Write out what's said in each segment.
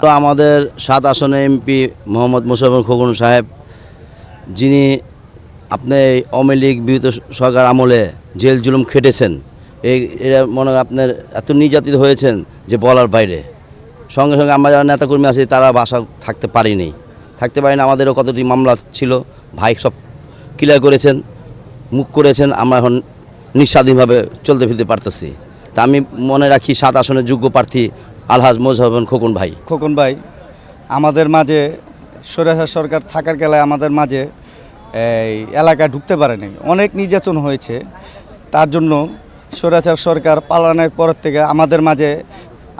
তো আমাদের সাত আসনে এমপি মোহাম্মদ মুশাফর খোকন সাহেব, যিনি আপনি আওয়ামী লীগ বিরোধী সরকার আমলে জেল জুলুম খেটেছেন, এই এরা মনে আপনার এত নির্যাতিত হয়েছেন যে বলার বাইরে। সঙ্গে সঙ্গে আমরা যারা নেতাকর্মী আছি, তারা বাসা থাকতে পারিনি। থাকতে পারিনি, আমাদেরও কতটি মামলা ছিল, ভাই সব ক্লিয়ার করেছেন, মুখ করেছেন, আমরা এখন নিঃস্বাধীনভাবে চলতে ফিরতে পারতেছি। তা আমি মনে রাখি সাত আসনের যোগ্য প্রার্থী আলহাজ মোজাহবেন খোকন ভাই। খোকন ভাই আমাদের মাঝে সরেহার সরকার থাকার গেলায় আমাদের মাঝে এই এলাকায় ঢুকতে পারেনি অনেক নির্যাতন হয়েছে। তার জন্য সরেহার সরকার পালানোর পর থেকে আমাদের মাঝে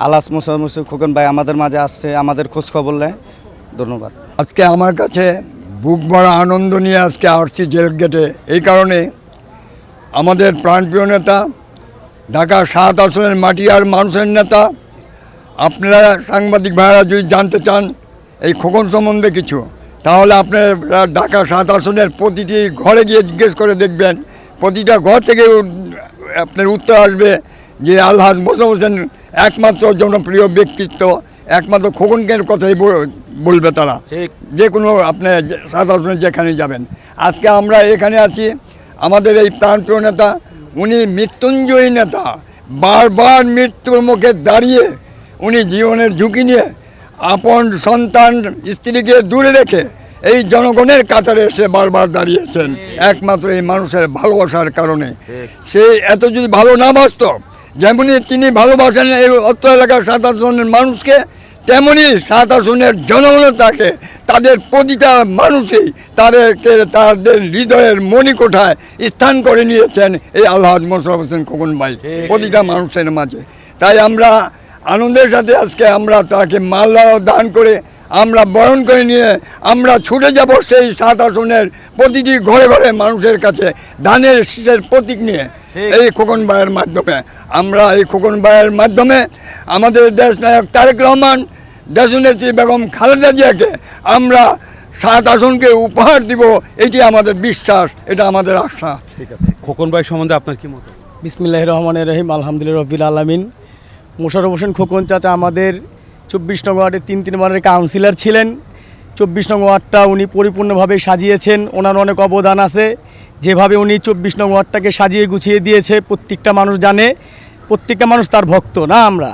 আলাস মুসা খোকন ভাই আমাদের মাঝে আসছে আমাদের খোঁজ খবর নেয়। ধন্যবাদ। আজকে আমার কাছে বুক ভরা আনন্দ নিয়ে আজকে আসছি জেল গেটে। এই কারণে আমাদের প্রাণপ্রিয় নেতা ঢাকা সাত আসনের মাটিয়ার মানুষের নেতা আপনারা সাংবাদিক ভাইরা যদি জানতে চান এই খোকন সম্বন্ধে কিছু তাহলে আপনারা ঢাকা সাত আসনের প্রতিটি ঘরে গিয়ে জিজ্ঞেস করে দেখবেন। প্রতিটা ঘর থেকে আপনার উত্তর আসবে যে আলহাজ মোসাম হোসেন একমাত্র জনপ্রিয় ব্যক্তিত্ব একমাত্র খোকনকের কথাই বলবে তারা। যে কোনো আপনি যে- সাত আসনে যেখানে যাবেন। আজকে আমরা এখানে আছি আমাদের এই প্রাণপ্রিয় নেতা উনি মৃত্যুঞ্জয়ী নেতা বারবার মৃত্যুর মুখে দাঁড়িয়ে উনি জীবনের ঝুঁকি নিয়ে আপন সন্তান স্ত্রীকে দূরে রেখে এই জনগণের কাতারে এসে বারবার দাঁড়িয়েছেন। একমাত্র এই মানুষের ভালোবাসার কারণে। সে এত যদি ভালো না বাসত যেমনই তিনি ভালোবাসেন এই অত্র এলাকার সাত আসনের মানুষকে তেমনি সাত আসনের জনগণ তাকে তাদের প্রতিটা মানুষই তাদেরকে তাদের হৃদয়ের মণিকোঠায় স্থান করে নিয়েছেন এই আল্লাহ মোশারফ হোসেন খোকন ভাই প্রতিটা মানুষের মাঝে। তাই আমরা আনন্দের সাথে আজকে আমরা তাকে মাল্লা দান করে আমরা বরণ করে নিয়ে আমরা ছুটে যাব সেই সাত আসনের প্রতিটি ঘরে ঘরে মানুষের কাছে ধানের শীষের প্রতীক নিয়ে এই খোকন ভাইয়ের মাধ্যমে। আমরা এই খোকন ভাইয়ের মাধ্যমে আমাদের দেশ নায়ক তারেক রহমান দেশনেত্রী বেগম খালেদা জিয়াকে আমরা সাত আসনকে উপহার দিব এটি আমাদের বিশ্বাস এটা আমাদের আশা। ঠিক আছে। খোকন ভাই সম্বন্ধে আপনার কি মত বিসমিল্লাহ রহমানের রহিম আলহামদুলিল্লাহ রবিল আলমিন। মোশারফ হোসেন খোকন চাচা আমাদের চব্বিশ নং ওয়ার্ডের তিন তিন তিনবারের কাউন্সিলর ছিলেন। চব্বিশ নং ওয়ার্ডটা উনি পরিপূর্ণভাবে সাজিয়েছেন। ওনার অনেক অবদান আছে। যেভাবে উনি চব্বিশ নং ওয়ার্ডটাকে সাজিয়ে গুছিয়ে দিয়েছে, প্রত্যেকটা মানুষ জানে, প্রত্যেকটা মানুষ তার ভক্ত, না আমরা?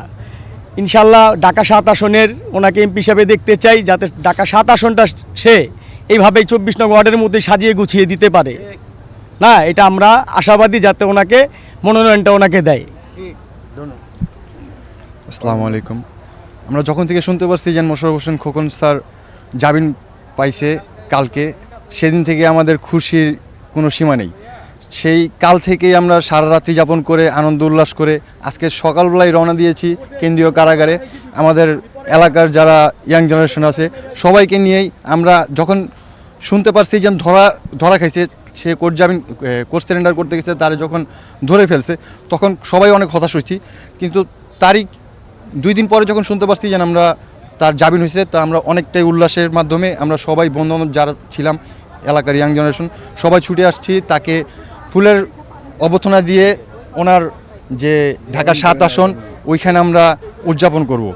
ইনশাল্লাহ ঢাকা সাত আসনের ওনাকে এমপি হিসাবে দেখতে চাই, যাতে ঢাকা সাত আসনটা সে এইভাবেই চব্বিশ নং ওয়ার্ডের মধ্যে সাজিয়ে গুছিয়ে দিতে পারে। না, এটা আমরা আশাবাদী যাতে ওনাকে মনোনয়নটা ওনাকে দেয়। আসসালামু আলাইকুম। আমরা যখন থেকে শুনতে পারছি যে মোশারফ হোসেন খোকন স্যার জামিন পাইছে কালকে, সেদিন থেকে আমাদের খুশির কোনো সীমা নেই। সেই কাল থেকেই আমরা সারা রাত্রি যাপন করে, আনন্দ উল্লাস করে আজকে সকালবেলায় রওনা দিয়েছি কেন্দ্রীয় কারাগারে। আমাদের এলাকার যারা ইয়াং জেনারেশন আছে, সবাইকে নিয়েই আমরা যখন শুনতে পারছি যে ধরা ধরা খাইছে, সে কোর্ট জামিন কোর্ট সারেন্ডার করতে গেছে, তারা যখন ধরে ফেলছে, তখন সবাই অনেক হতাশ হয়েছি। কিন্তু তারিখ দুই দিন পরে যখন শুনতে পারছি যেন আমরা তার জামিন হয়েছে, তা আমরা অনেকটাই উল্লাসের মাধ্যমে আমরা সবাই বন্ধু যারা ছিলাম, এলাকার ইয়াং জেনারেশন সবাই ছুটে আসছি। তাকে ফুলের অবর্থনা দিয়ে ওনার যে ঢাকা সাত আসন, ওইখানে আমরা উদযাপন করব।